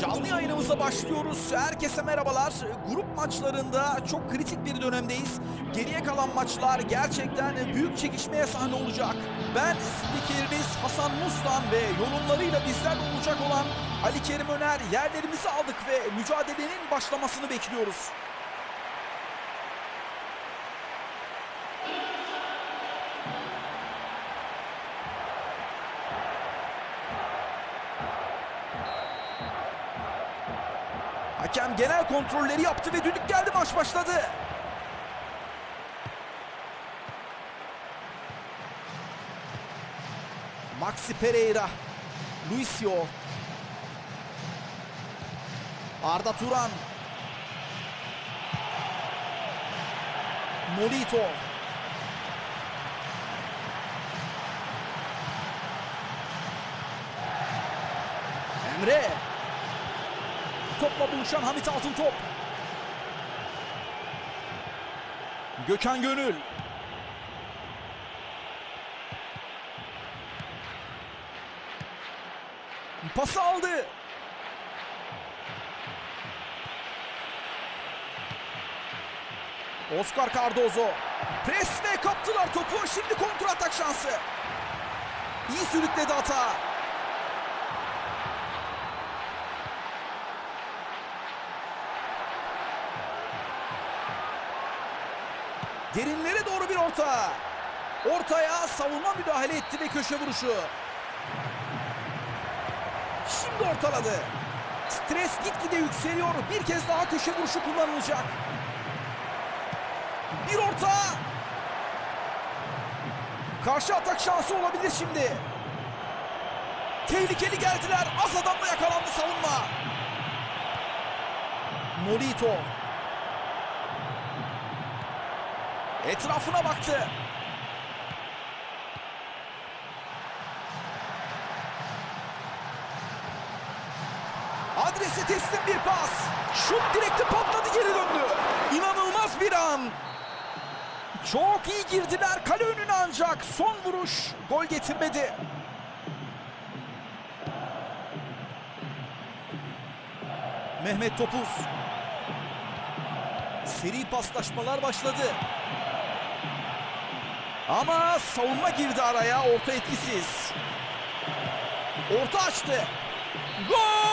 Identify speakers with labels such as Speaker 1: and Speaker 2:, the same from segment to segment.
Speaker 1: Canlı yayınımıza başlıyoruz. Herkese merhabalar. Grup maçlarında çok kritik bir dönemdeyiz. Geriye kalan maçlar gerçekten büyük çekişmeye sahne olacak. Ben spikeriniz Hasan Mustan ve yorumlarıyla bizlerle olacak olan Ali Kerim Öner yerlerimizi aldık ve mücadelenin başlamasını bekliyoruz. Hakem genel kontrolleri yaptı ve düdük geldi maç başladı. Maxi Pereira, Luisio, Arda Turan, Molito, Emre, Topla buluşan Hamit Altıntop. Gökhan Gönül. Pası aldı. Oscar Cardozo. Pres ve kaptılar topu. Şimdi kontrol atak şansı. İyi sürükledi hata. Derinlere doğru bir orta. Ortaya savunma müdahale etti ve köşe vuruşu. Şimdi ortaladı. Stres gitgide yükseliyor. Bir kez daha köşe vuruşu kullanılacak. Bir orta. Karşı atak şansı olabilir şimdi. Tehlikeli geldiler. Az adamla yakalandı savunma. Molito. Etrafına baktı. Adrese teslim bir pas. Şut direkte patladı geri döndü. İnanılmaz bir an. Çok iyi girdiler kale önüne ancak son vuruş gol getirmedi. Mehmet Topuz. Seri paslaşmalar başladı. Ama savunma girdi araya. Orta etkisiz. Orta açtı. Gol!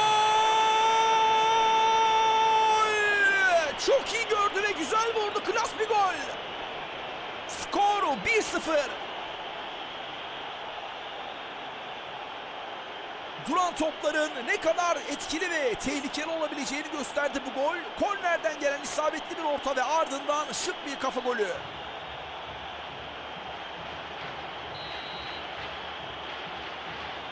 Speaker 1: Çok iyi gördü ve güzel vurdu. Klas bir gol. Skoru 1-0. Duran topların ne kadar etkili ve tehlikeli olabileceğini gösterdi bu gol. Kornerden gelen isabetli bir orta ve ardından şık bir kafa golü.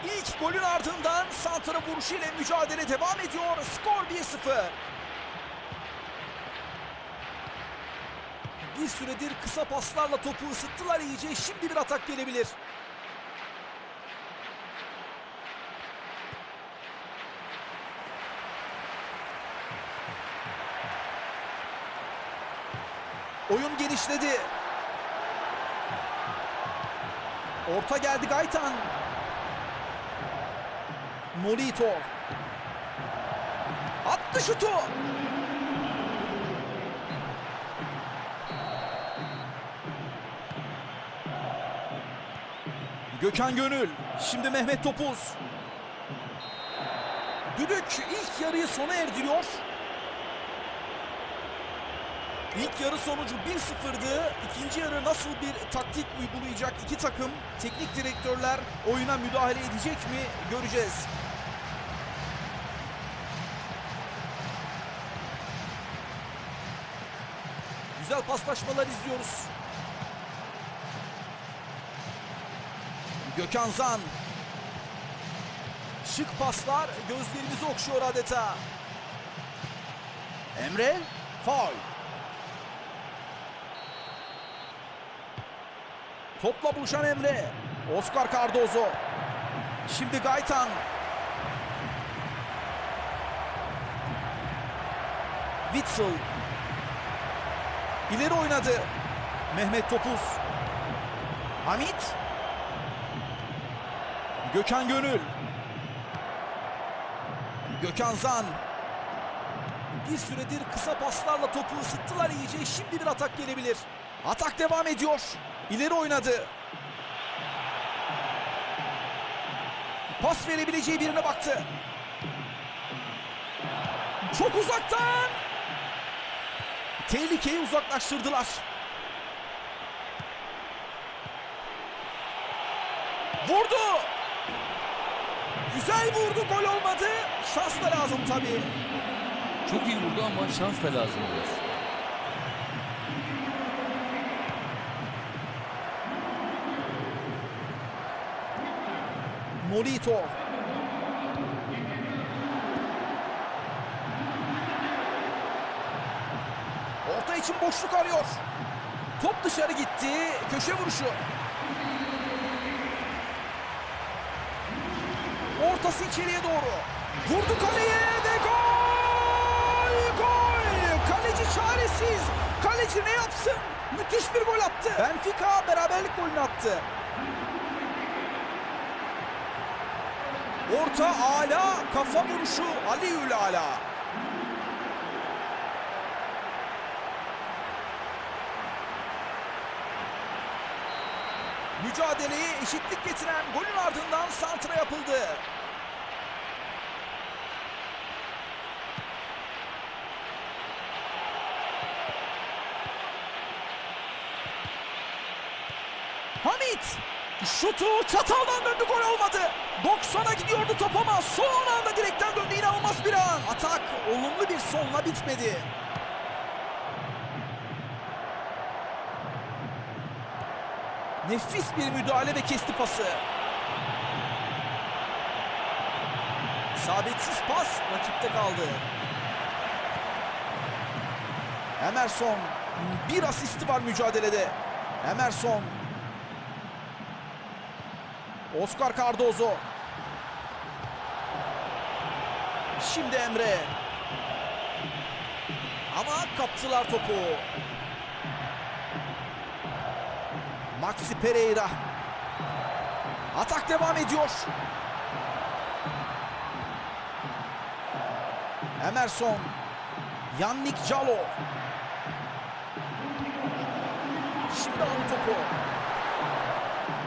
Speaker 1: İlk golün ardından santra vuruşu ile mücadele devam ediyor. Skor 1-0. Bir süredir kısa paslarla topu ısıttılar iyice. Şimdi bir atak gelebilir. Oyun genişledi. Orta geldi Gaytan. Molito. Attı şutu. Gökhan Gönül. Şimdi Mehmet Topuz. Düdük ilk yarıyı sona erdiriyor. İlk yarı sonucu 1-0'dı. İkinci yarı nasıl bir taktik uygulayacak iki takım, teknik direktörler oyuna müdahale edecek mi göreceğiz. Güzel paslaşmalar izliyoruz. Gökhan Zan. Şık paslar gözlerimizi okşuyor adeta. Emre, faul. Topla buluşan Emre. Oscar Cardozo. Şimdi Gaytan. Witzel. İleri oynadı. Mehmet Topuz. Hamit. Gökhan Gönül. Gökhan Zan. Bir süredir kısa paslarla topu ısıttılar iyice. Şimdi bir atak gelebilir. Atak devam ediyor. İleri oynadı. Pas verebileceği birine baktı. Çok uzaktan. Tehlikeyi uzaklaştırdılar. Vurdu. Güzel vurdu gol olmadı. Şans da lazım tabii.
Speaker 2: Çok iyi vurdu ama şans da lazım biraz.
Speaker 1: Nolito. Orta için boşluk arıyor. Top dışarı gitti. Köşe vuruşu. Ortası içeriye doğru. Vurdu kaleye ve gol! Gol! Kaleci çaresiz. Kaleci ne yapsın? Müthiş bir gol attı. Benfica beraberlik golünü attı. Orta ala kafa vuruşu Aliül Ala. Mücadeleye eşitlik getiren golün ardından santra yapıldı. Hamit şutu çataldan döndü gol olmadı. 90'a gidiyordu top ama son anda direkten döndü inanılmaz bir an. Atak olumlu bir sonla bitmedi. Nefis bir müdahale ve kesti pası. İsabetsiz pas rakipte kaldı. Emerson bir asisti var mücadelede. Emerson Oscar Cardozo. Şimdi Emre. Ama kaptılar topu. Maxi Pereira. Atak devam ediyor. Emerson. Yannick Calo. Şimdi aldı topu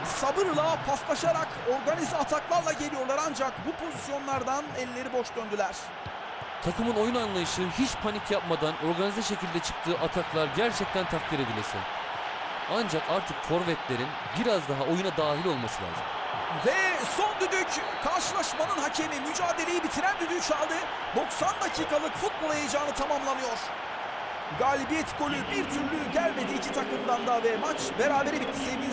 Speaker 1: sabırla paslaşarak organize ataklarla geliyorlar ancak bu pozisyonlardan elleri boş döndüler.
Speaker 2: Takımın oyun anlayışı hiç panik yapmadan organize şekilde çıktığı ataklar gerçekten takdir edilesi. Ancak artık forvetlerin biraz daha oyuna dahil olması lazım.
Speaker 1: Ve son düdük karşılaşmanın hakemi mücadeleyi bitiren düdüğü çaldı. 90 dakikalık futbol heyecanı tamamlanıyor. Galibiyet golü bir türlü gelmedi iki takımdan da ve maç berabere bitti sevgili